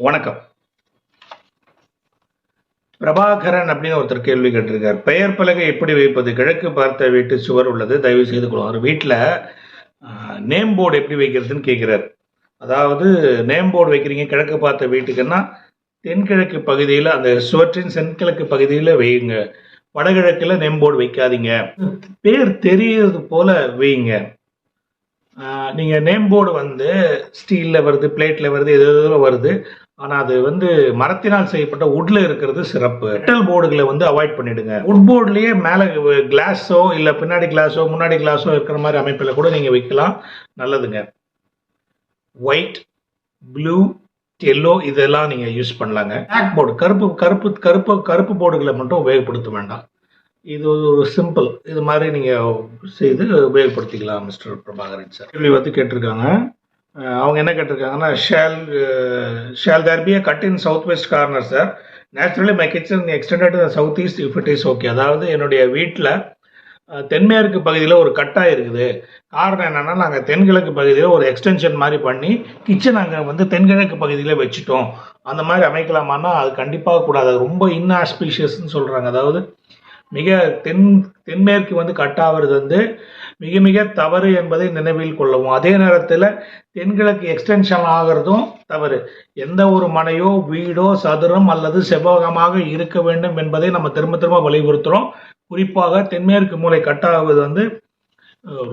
வணக்கம். பிரபாகரன் அப்படின்னு ஒருத்தர் கேள்வி கேட்டிருக்கார். பெயர் பலகை எப்படி வைப்பது? கிழக்கு பார்த்த வீட்டு சுவர் உள்ளது. தயவு செய்து கொடுங்க வீட்டில் நேம் போர்டு எப்படி வைக்கிறதுன்னு கேட்குறாரு அதாவது நேம் போர்டு வைக்கிறீங்க கிழக்கு பார்த்த வீட்டுக்குன்னா தென்கிழக்கு பகுதியில் அந்த சுவற்றின் தென்கிழக்கு பகுதியில் வையுங்க. வடகிழக்கில் நேம் போர்டு வைக்காதீங்க. பேர் தெரியறது போல வையுங்க. ஆஹ் நீங்க நேம் போர்டு வந்து ஸ்டீல்ல வருது பிளேட்ல வருது எது எதுல வருது. ஆனா அது வந்து மரத்தினால் செய்யப்பட்ட உட்ல இருக்கிறது சிறப்பு. மெட்டல் போர்டுகளை வந்து அவாய்ட் பண்ணிடுங்க. உட் போர்டுலயே மேல கிளாஸோ இல்ல பின்னாடி கிளாஸோ முன்னாடி கிளாஸோ இருக்கிற மாதிரி அமைப்பில் கூட நீங்க வைக்கலாம். நல்லதுங்க. ஒயிட் ப்ளூ எல்லோ இதெல்லாம் நீங்க யூஸ் பண்ணலாங்க. பிளாக் போர்டு கருப்பு கருப்பு கருப்பு கருப்பு போர்டுகளை மட்டும் உபயோகப்படுத்த வேண்டாம். இது ஒரு சிம்பிள் இது மாதிரி நீங்கள் செய்து உபயோகப்படுத்திக்கலாம் மிஸ்டர் பிரபாகரன் சார் கேள்வி வந்து கேட்டிருக்காங்க. அவங்க என்ன கேட்டிருக்காங்கன்னா shall shall there be cut in south west corner sir naturally my kitchen extended south east if it is okay அதாவது என்னுடைய வீட்டில் தென்மேற்கு பகுதியில் ஒரு கட்டாக இருக்குது. காரணம் என்னென்னா நாங்கள் தென்கிழக்கு பகுதியில் ஒரு எக்ஸ்டென்ஷன் மாதிரி பண்ணி கிச்சன் அங்கே வந்து தென்கிழக்கு பகுதியில் வச்சுட்டோம். அந்த மாதிரி அமைக்கலாமான்னா அது கண்டிப்பாக கூடாது. அது ரொம்ப இன்ஆஸ்பீஷியஸ்ன்னு சொல்கிறாங்க அதாவது மிக தென் தென்மேற்கு வந்து கட்டாவது வந்து மிக மிக தவறு என்பதை நினைவில் கொள்ளவும். அதே நேரத்தில் தென்கிழக்கு எக்ஸ்டென்ஷன் ஆகிறதும் தவறு. எந்த ஒரு மனையோ வீடோ சதுரம் அல்லது செவ்வகமாக இருக்க வேண்டும் என்பதை நம்ம திரும்ப திரும்ப வலியுறுத்துகிறோம் குறிப்பாக தென்மேற்கு மூலை கட்டாவது வந்து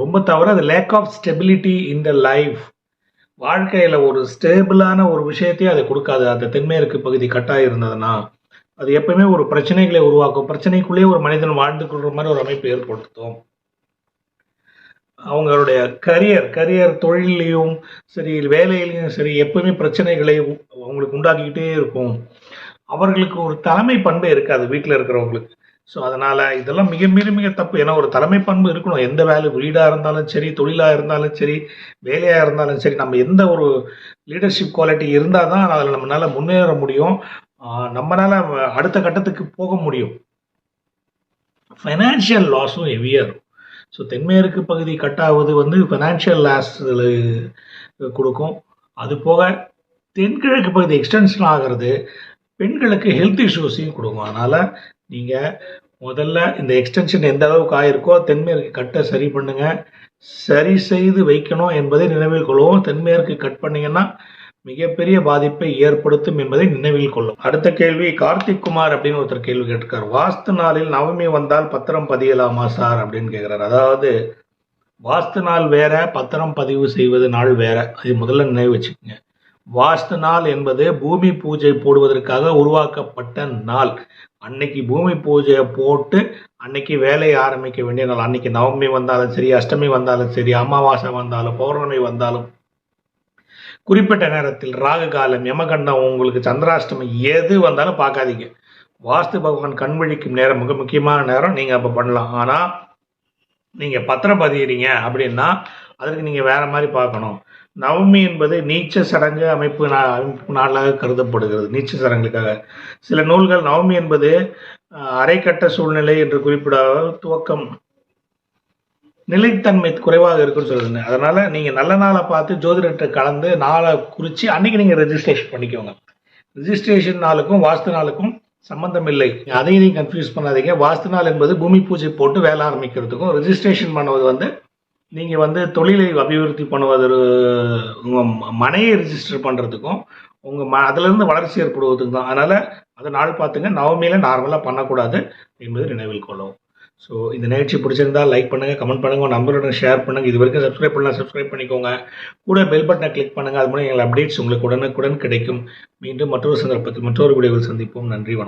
ரொம்ப தவறு. அது lack of stability in the life வாழ்க்கையில் ஒரு ஸ்டேபிளான ஒரு விஷயத்தையே அது கொடுக்காது. அந்த தென்மேற்கு பகுதி கட்டாக இருந்ததுன்னா அது எப்பயுமே ஒரு பிரச்சனைகளை உருவாக்கும். பிரச்சனைக்குள்ளேயே ஒரு மனிதன் வாழ்ந்து கொள்ற மாதிரி ஒரு அமைப்பு ஏற்படுத்தும். அவங்களுடைய கரியர் கரியர் தொழிலையும் சரி வேலையிலையும் சரி எப்பவுமே பிரச்சனைகளை அவங்களுக்கு உண்டாக்கிக்கிட்டே இருக்கும். அவர்களுக்கு ஒரு தலைமை பண்பே இருக்காது வீட்டில் இருக்கிறவங்களுக்கு. ஸோ அதனால இதெல்லாம் மிக மிக மிக தப்பு. ஏன்னா ஒரு தலைமை பண்பு இருக்கணும். எந்த வேலை வீடாக இருந்தாலும் சரி தொழிலாக இருந்தாலும் சரி வேலையாக இருந்தாலும் சரி நம்ம எந்த ஒரு லீடர்ஷிப் குவாலிட்டி இருந்தால் தான் அதில் நம்மளால் முன்னேற முடியும். நம்மளால அடுத்த கட்டத்துக்கு போக முடியும். ஃபைனான்ஷியல் லாஸும் ஹெவியாக இருக்கும் ஸோ தென்மேற்கு பகுதி கட் ஆகுது வந்து ஃபினான்ஷியல் லாஸ் கொடுக்கும். அது போக தென்கிழக்கு பகுதி எக்ஸ்டென்ஷன் ஆகிறது பெண்களுக்கு ஹெல்த் இஷ்யூஸையும் கொடுக்கும். அதனால் நீங்கள் முதல்ல இந்த எக்ஸ்டென்ஷன் எந்த அளவுக்கு ஆயிருக்கோ தென்மேற்கு கட்டை சரி பண்ணுங்கள் சரி செய்து வைக்கணும் என்பதை நினைவில் கொள்வோம். தென்மேற்கு கட் பண்ணிங்கன்னா மிகப்பெரிய பாதிப்பை ஏற்படுத்தும் என்பதை நினைவில் கொள்ளும். அடுத்த கேள்வி கார்த்திக் குமார் அப்படின்னு ஒருத்தர் கேள்வி கேட்டிருக்கார். வாஸ்து நாளில் நவமி வந்தால் பத்திரம் பதியலாமா சார் அப்படின்னு கேட்குறாரு அதாவது வாஸ்து நாள் வேற பத்திரம் பதிவு செய்வது நாள் வேற. அது முதல்ல நினைவு வச்சுக்கோங்க. வாஸ்து நாள் என்பது பூமி பூஜை போடுவதற்காக உருவாக்கப்பட்ட நாள். அன்னைக்கு பூமி பூஜையை போட்டு அன்னைக்கு வேலையை ஆரம்பிக்க வேண்டிய நாள். அன்னைக்கு நவமி வந்தாலும் சரி அஷ்டமி வந்தாலும் சரி அமாவாசை வந்தாலும் பௌர்ணமி வந்தாலும் குறிப்பிட்ட நேரத்தில் ராகு காலம் யமகண்டம் உங்களுக்கு சந்திராஷ்டமி எது வந்தாலும் பார்க்காதீங்க. வாஸ்து பகவான் கண் விழிக்கும் நேரம் மிக முக்கியமான நேரம். நீங்கள் அப்போ பண்ணலாம். ஆனால் நீங்கள் பத்திரம் பதியிறீங்க அப்படின்னா அதுக்கு நீங்கள் வேறு மாதிரி பார்க்கணும். நவமி என்பது நீச்ச சடங்கு அமைப்பு நா- அமைப்பு நாளாக கருதப்படுகிறது. நீச்ச சடங்குக்காக சில நூல்கள் நவமி என்பது அரைக்கட்ட சூழ்நிலை என்று குறிப்பிட துவக்கம். நிலைத்தன்மை குறைவாக இருக்குன்னு சொல்லுங்க அதனால நீங்க நல்ல நாளை பார்த்து ஜோதிடத்தை கலந்து நாளை குறிச்சு அன்னைக்கு நீங்க ரெஜிஸ்ட்ரேஷன் பண்ணிக்கோங்க. ரெஜிஸ்ட்ரேஷன் நாளுக்கும் வாஸ்து நாளுக்கும் சம்பந்தம் இல்லை. அதையும் நீங்க கன்ஃபியூஸ் பண்ணாதீங்க. வாஸ்து நாள் என்பது பூமி பூஜை போட்டு வேலை ஆரம்பிக்கிறதுக்கும் ரெஜிஸ்ட்ரேஷன் பண்ணுவது வந்து நீங்க வந்து தொழிலை அபிவிருத்தி பண்ணுவது உங்க மனையை ரிஜிஸ்டர் பண்றதுக்கும் உங்க ம அதுலேருந்து வளர்ச்சி ஏற்படுவதுக்கு தான். அதனால அதை நாள் பார்த்துங்க. நவமியில நார்மலாக பண்ணக்கூடாது என்பது நினைவில் கொள்ளவும். ஸோ இந்த நிகழ்ச்சி பிடிச்சிருந்தா லைக் பண்ணுங்க கமெண்ட் பண்ணுங்க உங்கள் நம்பருடன் ஷேர் பண்ணுங்கள் இது வரைக்கும் சப்ஸ்கிரைப் பண்ணலாம் சப்ஸ்கிரைப் பண்ணிக்கோங்க. கூட பெல் பட்டனை கிளிக் பண்ணுங்கள் அது மூலம் எங்கள் அப்டேட்ஸ் உங்களுக்கு உடனுக்குடன் கிடைக்கும். மீண்டும் மற்றொரு சந்தர்ப்பத்தில் மற்றொரு வீடியோவில் சந்திப்போம். நன்றி வணக்கம்.